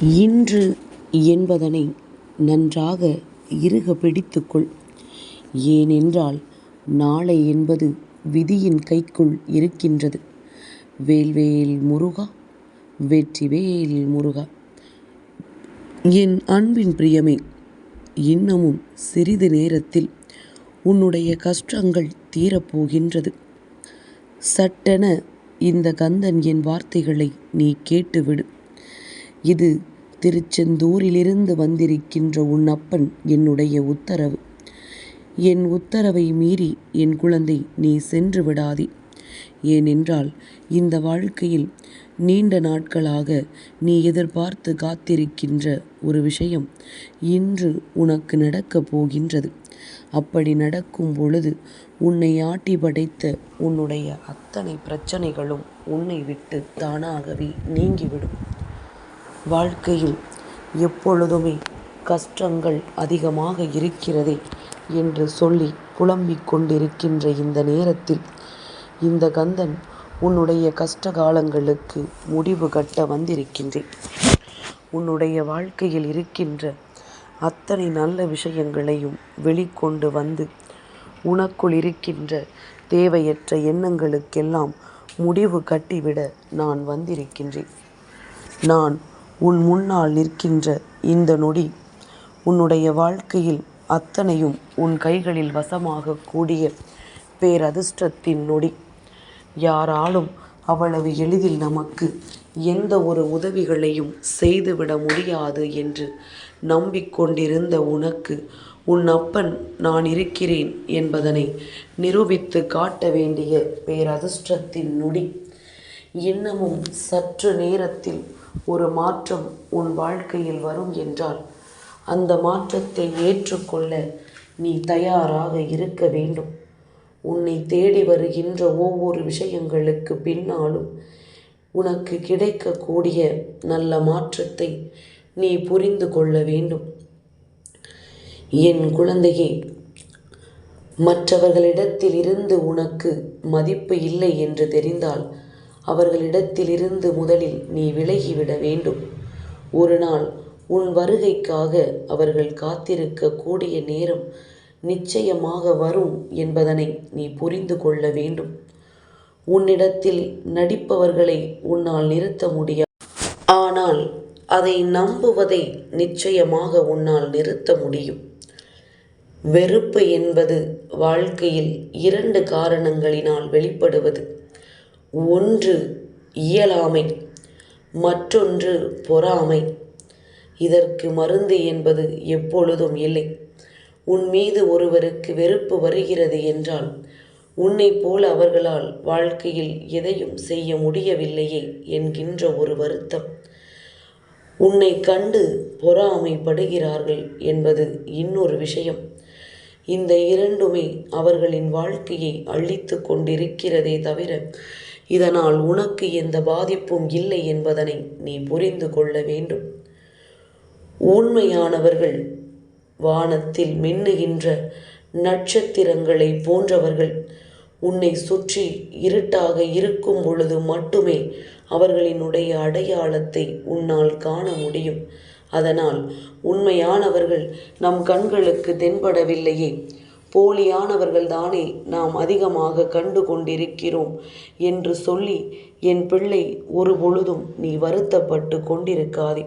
இன்று என்பதனை நன்றாக இறுக பிடித்துக்கொள். ஏனென்றால் நாளை என்பது விதியின் கைக்குள் இருக்கின்றது. வேல்வேல் முருகா வெற்றிவேல் முருகா. என் அன்பின் பிரியமே இன்னமும் சிறிது நேரத்தில் உன்னுடைய கஷ்டங்கள் தீரப்போகின்றது. சட்டென இந்த கந்தன் என் வார்த்தைகளை நீ கேட்டுவிடு. இது திருச்செந்தூரிலிருந்து வந்திருக்கின்ற உன் அப்பன் என்னுடைய உத்தரவு. என் உத்தரவை மீறி என் குழந்தை நீ சென்று விடாதே. ஏனென்றால் இந்த வாழ்க்கையில் நீண்ட நாட்களாக நீ எதிர்பார்த்து காத்திருக்கின்ற ஒரு விஷயம் இன்று உனக்கு நடக்கப் போகின்றது. அப்படி நடக்கும் பொழுது உன்னை ஆட்டி படைத்த உன்னுடைய அத்தனை பிரச்சனைகளும் உன்னை விட்டு தானாகவே நீங்கிவிடும். வாழ்க்கையில் எப்பொழுதுமே கஷ்டங்கள் அதிகமாக இருக்கிறதே என்று சொல்லி புலம்பிக் கொண்டிருக்கின்ற இந்த நேரத்தில் இந்த கந்தன் உன்னுடைய கஷ்ட காலங்களுக்கு முடிவு கட்ட வந்திருக்கின்றேன். உன்னுடைய வாழ்க்கையில் இருக்கின்ற அத்தனை நல்ல விஷயங்களையும் வெளிக்கொண்டு வந்து உனக்குள் இருக்கின்ற தேவையற்ற எண்ணங்களுக்கெல்லாம் முடிவு கட்டிவிட நான் வந்திருக்கின்றேன். நான் உன் முன்னால் நிற்கின்ற இந்த நொடி உன்னுடைய வாழ்க்கையில் அத்தனையும் உன் கைகளில் வசமாக கூடிய பேரதிர்ஷ்டத்தின் நொடி. யாராலும் அவ்வளவு எளிதில் நமக்கு எந்த ஒரு உதவிகளையும் செய்துவிட முடியாது என்று நம்பிக்கொண்டிருந்த உனக்கு உன் அப்பன் நான் இருக்கிறேன் என்பதனை நிரூபித்து காட்ட வேண்டிய பேரதிர்ஷ்டத்தின் நொடி. இன்னமும் சற்று நேரத்தில் ஒரு மாற்றம் உன் வாழ்க்கையில் வரும் என்றால் அந்த மாற்றத்தை ஏற்றுக்கொள்ள நீ தயாராக இருக்க வேண்டும். உன்னை தேடி வருகின்ற ஒவ்வொரு விஷயங்களுக்கு பின்னாலும் உனக்கு கிடைக்கக்கூடிய நல்ல மாற்றத்தை நீ புரிந்து கொள்ள வேண்டும். என் குழந்தையே மற்றவர்களிடத்திலிருந்து உனக்கு மதிப்பு இல்லை என்று தெரிந்தால் அவர்களிடத்திலிருந்து முதலில் நீ விலகிவிட வேண்டும். ஒரு நாள் உன் வருகைக்காக அவர்கள் காத்திருக்க கூடிய நேரம் நிச்சயமாக வரும் என்பதனை நீ புரிந்து கொள்ள வேண்டும். உன்னிடத்தில் நடிப்பவர்களை உன்னால் நிறுத்த முடியாது. ஆனால் அதை நம்புவதை நிச்சயமாக உன்னால் நிறுத்த முடியும். வெறுப்பு என்பது வாழ்க்கையில் இரண்டு காரணங்களினால் வெளிப்படுவது. ஒன்று இயலாமை மற்றொன்று பொறாமை. இதற்கு மருந்து என்பது எப்பொழுதும் இல்லை. உன் மீது ஒருவருக்கு வெறுப்பு வருகிறது என்றால் உன்னைப் போல அவர்களால் வாழ்க்கையில் எதையும் செய்ய முடியவில்லையே என்கின்ற ஒரு வருத்தம். உன்னைக் கண்டு பொறாமைப்படுகிறார்கள் என்பது இன்னொரு விஷயம். இந்த இரண்டுமே அவர்களின் வாழ்க்கையை அழித்து கொண்டிருக்கிறதே தவிர இதனால் உனக்கு எந்த பாதிப்பும் இல்லை என்பதனை நீ புரிந்து கொள்ள வேண்டும். உண்மையானவர்கள் வானத்தில் மின்னுகின்ற நட்சத்திரங்களைப் போன்றவர்கள். உன்னை சுற்றி இருட்டாக இருக்கும் பொழுது மட்டுமே அவர்களினுடைய அடையாளத்தை உன்னால் காண முடியும். அதனால் உண்மையானவர்கள் நம் கண்களுக்கு தென்படவில்லையே போலியானவர்கள் தானே நாம் அதிகமாக கண்டு கொண்டிருக்கிறோம் என்று சொல்லி என் பிள்ளை ஒருபொழுதும் நீ வருத்தப்பட்டுக் கொண்டிருக்காதே.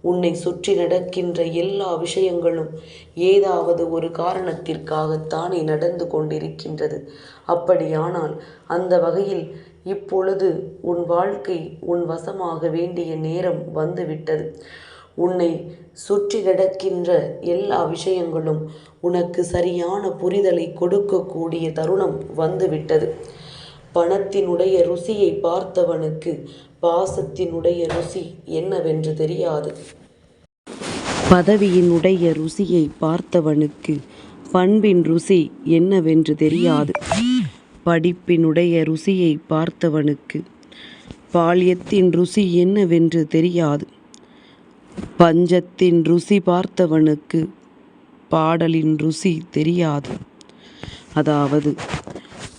உன்னை சுற்றி நடக்கின்ற எல்லா விஷயங்களும் ஏதாவது ஒரு காரணத்திற்காகத்தானே நடந்து கொண்டிருக்கின்றது. அப்படியானால் அந்த வகையில் இப்பொழுது உன் வாழ்க்கை உன் வசமாக வேண்டிய நேரம் வந்துவிட்டது. உன்னை சுற்றி கிடக்கின்ற எல்லா விஷயங்களும் உனக்கு சரியான புரிதலை கொடுக்கக்கூடிய தருணம் வந்துவிட்டது. பணத்தினுடைய ருசியை பார்த்தவனுக்கு பாசத்தினுடைய ருசி என்னவென்று தெரியாது. பதவியினுடைய ருசியை பார்த்தவனுக்கு பண்பின் ருசி என்னவென்று தெரியாது. படிப்பினுடைய ருசியை பார்த்தவனுக்கு பால்யத்தின் ருசி என்னவென்று தெரியாது. பஞ்சத்தின் ருசி பார்த்தவனுக்கு பாடலின் ருசி தெரியாது. அதாவது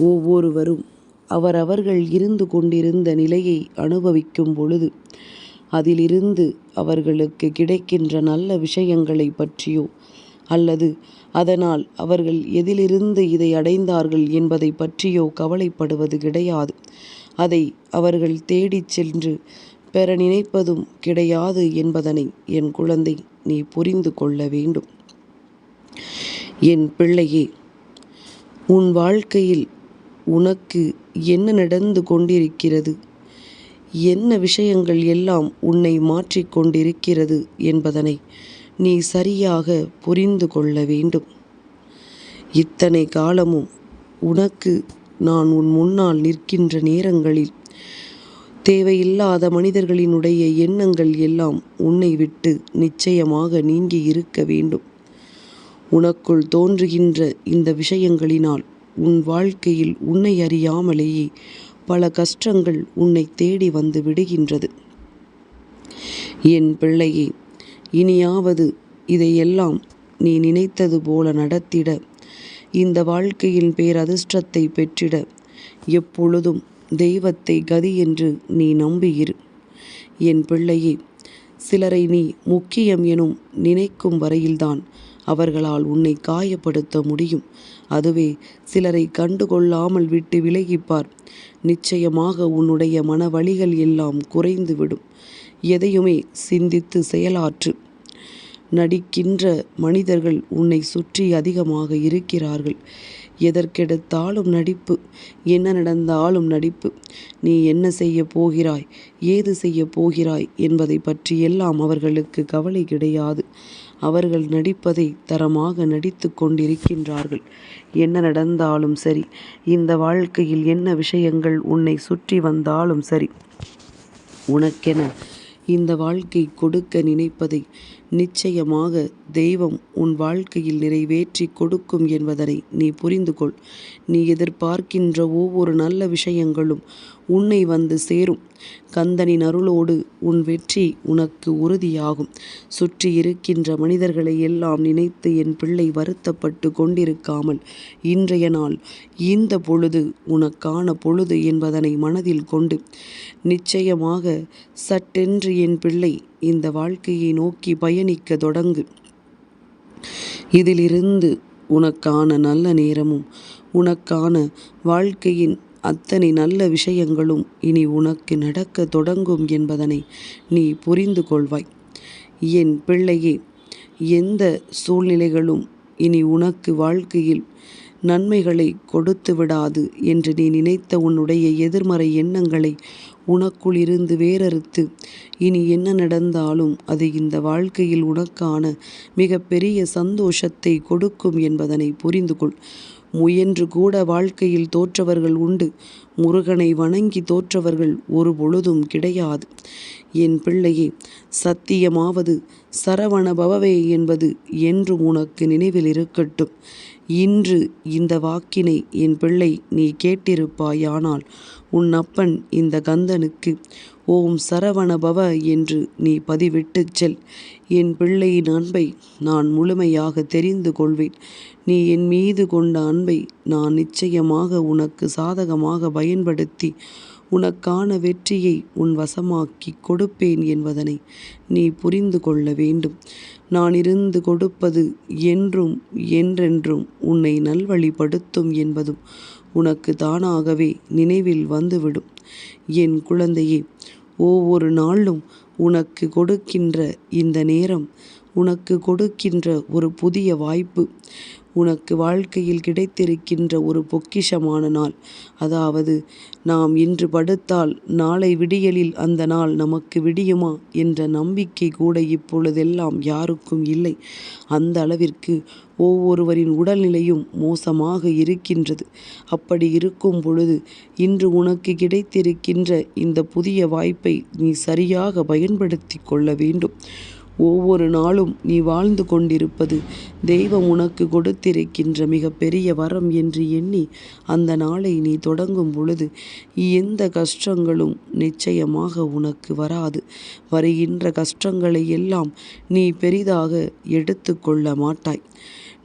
ஒவ்வொருவரும் அவரவர்கள் இருந்து கொண்டிருந்த நிலையை அனுபவிக்கும் பொழுது அதிலிருந்து அவர்களுக்கு கிடைக்கின்ற நல்ல விஷயங்களை பற்றியோ அல்லது அதனால் அவர்கள் எதிலிருந்து இதை அடைந்தார்கள் என்பதை பற்றியோ கவலைப்படுவது கிடையாது அதை அவர்கள் தேடிச் சென்று பெற நினைப்பதும் கிடையாது என்பதனை என் குழந்தை நீ புரிந்து கொள்ள வேண்டும். என் பிள்ளையே உன் வாழ்க்கையில் உனக்கு என்ன நடந்து கொண்டிருக்கிறது? என்ன விஷயங்கள் எல்லாம் உன்னை மாற்றிக்கொண்டிருக்கிறது என்பதனை நீ சரியாக புரிந்து கொள்ள வேண்டும். இத்தனை காலமும் உனக்கு நான் உன் முன்னால் நிற்கின்ற நேரங்களில் தேவையில்லாத மனிதர்களினுடைய எண்ணங்கள் எல்லாம் உன்னை விட்டு நிச்சயமாக நீங்கி இருக்க வேண்டும். உனக்குள் தோன்றுகின்ற இந்த விஷயங்களினால் உன் வாழ்க்கையில் உன்னை அறியாமலேயே பல கஷ்டங்கள் உன்னை தேடி வந்து விடுகின்றது. என் பிள்ளையே இனியாவது இதையெல்லாம் நீ நினைத்தது போல நடத்திட இந்த வாழ்க்கையின் பேரதிர்ஷ்டத்தை பெற்றிட எப்பொழுதும் தெய்வத்தை கதி என்று நீ நம்பியிரு. என் பிள்ளையே சிலரை நீ முக்கியம் எனும் நினைக்கும் வரையில்தான் அவர்களால் உன்னை காயப்படுத்த முடியும். அதுவே சிலரை கண்டுகொள்ளாமல் விட்டு விலகிப்பார். நிச்சயமாக உன்னுடைய மனவழிகள் எல்லாம் குறைந்துவிடும் எதையுமே சிந்தித்து செயலாற்று. நடிக்கின்ற மனிதர்கள் உன்னை சுற்றி அதிகமாக இருக்கிறார்கள். எதற்கெடுத்தாலும் நடிப்பு. என்ன நடந்தாலும் நடிப்பு. நீ என்ன செய்ய போகிறாய்? ஏது செய்ய போகிறாய்? என்பதை பற்றியெல்லாம் அவர்களுக்கு கவலை கிடையாது. அவர்கள் நடிப்பதை தரமாக நடித்து கொண்டிருக்கின்றார்கள். என்ன நடந்தாலும் சரி. இந்த வாழ்க்கையில் என்ன விஷயங்கள் உன்னை சுற்றி வந்தாலும் சரி. உனக்கென இந்த வாழ்க்கை கொடுக்க நினைப்பதை நிச்சயமாக தெய்வம் உன் வாழ்க்கையில் நிறைவேற்றி கொடுக்கும் என்பதனை நீ புரிந்து கொள் நீ எதிர்பார்க்கின்ற ஒவ்வொரு நல்ல விஷயங்களும் உன்னை வந்து சேரும். கந்தனின் அருளோடு உன் வெற்றி உனக்கு உறுதியாகும். சுற்றி இருக்கின்ற மனிதர்களை எல்லாம் நினைத்து என் பிள்ளை வருத்தப்பட்டு கொண்டிருக்காமல் இன்றைய நாள் இந்த பொழுது உனக்கான பொழுது என்பதனை மனதில் கொண்டு நிச்சயமாக சட்டென்று என் பிள்ளை இந்த வாழ்க்கையை நோக்கி பயணிக்க தொடங்கு. இதிலிருந்து உனக்கான நல்ல நேரமும் உனக்கான வாழ்க்கையின் அத்தனை நல்ல விஷயங்களும் இனி உனக்கு நடக்க தொடங்கும் என்பதனை நீ புரிந்து கொள்வாய். என் பிள்ளையே எந்த சூழ்நிலைகளும் இனி உனக்கு வாழ்க்கையில் நன்மைகளை கொடுத்து விடாது என்று நீ நினைத்த உன்னுடைய எதிர்மறை எண்ணங்களை உனக்குள் இருந்து வேறறுத்து. இனி என்ன நடந்தாலும் அது இந்த வாழ்க்கையில் உனக்கான மிக பெரிய சந்தோஷத்தை கொடுக்கும் என்பதனை புரிந்து கொள் முயன்று கூட வாழ்க்கையில் தோற்றவர்கள் உண்டு. முருகனை வணங்கி தோற்றவர்கள் ஒரு பொழுதும் கிடையாது. என் பிள்ளையே சத்தியமாவது சரவண பவவே என்பது என்று உனக்கு நினைவில் இருக்கட்டும். இன்று இந்த வாக்கினை என் பிள்ளை நீ கேட்டிருப்பாயானால் உன் அப்பன் இந்த கந்தனுக்கு ஓம் சரவணபவ என்று நீ பதிவிட்டுச் செல். என் பிள்ளையின் அன்பை நான் முழுமையாக தெரிந்து கொள்வேன். நீ என் மீது கொண்ட அன்பை நான் நிச்சயமாக உனக்கு சாதகமாக பயன்படுத்தி உனக்கான வெற்றியை உன் வசமாக்கி கொடுப்பேன் என்பதனை நீ புரிந்து கொள்ள வேண்டும். நான் இருந்து கொடுப்பது என்றும் என்றென்றும் உன்னை நல்வழிப்படுத்தும் என்பதும் உனக்கு தானாகவே நினைவில் வந்துவிடும். என் குழந்தையே ஒவ்வொரு நாளும் உனக்கு கொடுக்கின்ற இந்த நேரம் உனக்கு கொடுக்கின்ற ஒரு புதிய வாய்ப்பு. உனக்கு வாழ்க்கையில் கிடைத்திருக்கின்ற ஒரு பொக்கிஷமான நாள். அதாவது நாம் இன்று படுத்தால் நாளை விடியலில் அந்த நாள் நமக்கு விடியுமா என்ற நம்பிக்கை கூட இப்பொழுதெல்லாம் யாருக்கும் இல்லை. அந்த அளவிற்கு ஒவ்வொருவரின் உடல்நிலையும் மோசமாக இருக்கின்றது. அப்படி இருக்கும் பொழுது இன்று உனக்கு கிடைத்திருக்கின்ற இந்த புதிய வாய்ப்பை நீ சரியாக பயன்படுத்தி கொள்ள வேண்டும். ஒவ்வொரு நாளும் நீ வாழ்ந்து கொண்டிருப்பது தெய்வம் உனக்கு கொடுத்திருக்கின்ற மிக பெரிய வரம் என்று எண்ணி அந்த நாளை நீ தொடங்கும் பொழுது எந்த கஷ்டங்களும் நிச்சயமாக உனக்கு வராது. வருகின்ற கஷ்டங்களை எல்லாம் நீ பெரிதாக எடுத்து கொள்ள மாட்டாய்.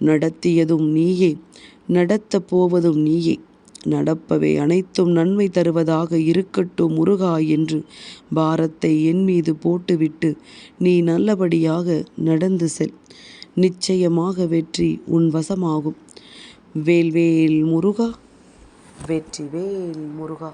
நடத்தியதும் நீயே நடத்தப் போவதும் நீயே. நடப்பவை அனைத்தும் நன்மை தருவதாக இருக்கட்டும் முருகா என்று பாரத்தை என் மீது போட்டுவிட்டு நீ நல்லபடியாக நடந்து செல். நிச்சயமாக வெற்றி உன் வசமாகும். வேல்வேல் முருகா. வெற்றி வேல் முருகா.